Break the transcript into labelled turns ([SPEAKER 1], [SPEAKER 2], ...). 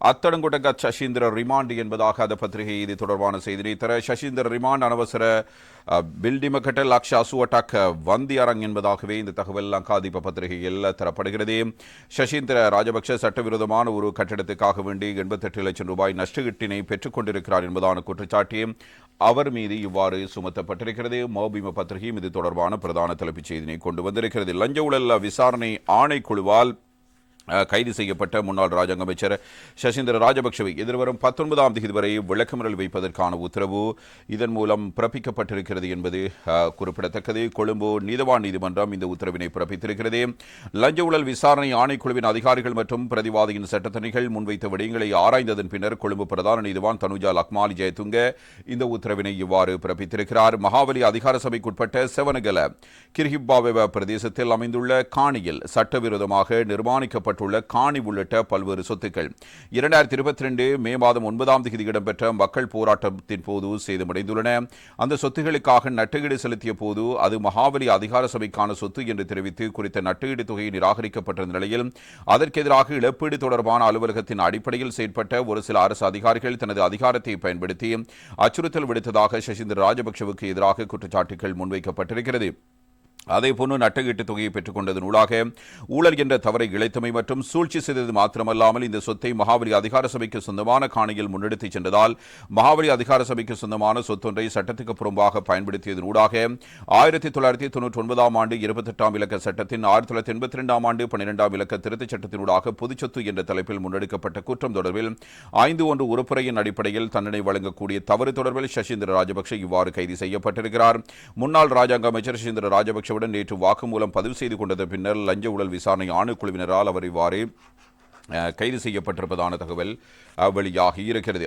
[SPEAKER 1] அத்தடங்குடக Sasindra remand என்பதாக அந்த பத்திரிகை இது தொடர்பான செய்தியை தர சசீந்திர ரிமாண்ட் அனவசர அஹ், பில்டிமகட்ட லக்ஷ அசுவட்டாக் வந்தி அரங் என்பதாகவே இந்த தகவல் லங்காதீப பத்திரிகையில் தரப்படுகிறது. சசீந்திர ராஜபக்ஷ சட்டவிரோதமான ஒரு கட்டிடத்துக்காக வேண்டி எண்பத்தெட்டு லட்சம் ரூபாய் நஷ்டஈட்டினை பெற்றுக் கொண்டிருக்கிறார் என்பதான குற்றச்சாட்டு அவர் மீது இவ்வாறு சுமத்தப்பட்டிருக்கிறது. மோபிம பத்திரிகையும் இது தொடர்பான பிரதான தலைப்புச் செய்தினை கொண்டு வந்திருக்கிறது. லஞ்ச ஊழல் விசாரணை ஆணைக்குழுவால் குழுவால் கைது செய்யப்பட்ட முன்னாள் ராஜாங்க அமைச்சர் சசீந்திர ராஜபக்சவை எதிர்வரும் பத்தொன்பதாம் தேதி வரை விளக்கமறல் வைப்பதற்கான உத்தரவு இதன் மூலம் பிறப்பிக்கப்பட்டிருக்கிறது என்பது குறிப்பிடத்தக்கது. கொழும்பு நீதவான் நீதிமன்றம் இந்த உத்தரவினை பிறப்பித்திருக்கிறது. லஞ்ச ஊழல் விசாரணை ஆணைக்குழுவின் அதிகாரிகள் மற்றும் பிரதிவாதியின் சட்டத்தணிகள் முன்வைத்த விடயங்களை ஆராய்ந்ததன் பின்னர் கொழும்பு பிரதான நீதிவான் தனுஜா லக்மாலி ஜெயதுங்க இந்த உத்தரவினை இவ்வாறு பிறப்பித்திருக்கிறார். மகாவலி அதிகார சபைக்குட்பட்ட செவனகல கிர்ஹிப்பாவெவ பிரதேசத்தில் அமைந்துள்ள காணியில் சட்டவிரோதமாக நிர்மாணிக்கப்பட்ட வழங்கப்பட்டுள்ள காணி உள்ளிட்ட பல்வேறு சொத்துக்கள். இரண்டாயிரத்தி இருபத்தி ரெண்டு மே மாதம் ஒன்பதாம் தேதி இடம்பெற்ற மக்கள் போராட்டத்தின் போது சேதமடைந்துள்ளன. அந்த சொத்துகளுக்காக நட்டுகீடு செலுத்திய போது அது மகாவலி அதிகார சபைக்கான சொத்து என்று தெரிவித்து குறித்த நட்டுகீடு தொகை நிராகரிக்கப்பட்ட நிலையில் அதற்கு எதிராக இழப்பீடு தொடர்பான அலுவலகத்தின் அடிப்படையில் செயற்பட்ட ஒரு சில அரசு அதிகாரிகள் தனது அதிகாரத்தை பயன்படுத்தி அச்சுறுத்தல் விடுத்ததாக சசீந்திர ராஜபக்ஷவுக்கு எதிராக குற்றச்சாட்டுகள் முன்வைக்கப்பட்டிருக்கிறது. அதேபோன்று நட்டகீட்டு தொகையை பெற்றுக்கொண்டதன் ஊடாக ஊழல் என்ற தவறை இழைத்தமை மற்றும் சூழ்ச்சி செய்தது மாத்திரமல்லாமல் இந்த சொத்தை மகாவலி அதிகார சபைக்கு சொந்தமான காணியில் முன்னெடுத்துச் சென்றதால் மகாவலி அதிகார சபைக்கு சொந்தமான சொத்தொன்றை சட்டத்துக்கு புறம்பாக பயன்படுத்தியதன் ஊடாக ஆயிரத்தி தொள்ளாயிரத்தி தொன்னூற்றி ஒன்பதாம் ஆண்டு இருபத்தெட்டாம் இலக்க சட்டத்தின் ஆயிரத்தி தொள்ளாயிரத்தி எண்பத்தி ரெண்டாம் ஆண்டு பன்னிரெண்டாம் இலக்க திருத்தச் சட்டத்தினூடாக பொதுச்சொத்து என்ற தலைப்பில் முன்னெடுக்கப்பட்ட குற்றம் தொடர்பில் ஐந்து ஒன்று உறுப்புரையின் அடிப்படையில் தண்டனை வழங்கக்கூடிய தவறு தொடர்பில் சசீந்திர ராஜபக்சே இவ்வாறு கைது செய்யப்பட்டிருக்கிறார். முன்னாள் ராஜாங்க அமைச்சர் சசீந்திர ராஜபக்ஷவுடன் நேற்று வாக்குமூலம் பதிவு செய்து கொண்டது பின்னர் லஞ்ச ஊழல் விசாரணை ஆணைக்குழுவினரால் அவர் இவ்வாறு கைது செய்யப்பட்டிருப்பதான தகவல் வெளியாகி இருக்கிறது.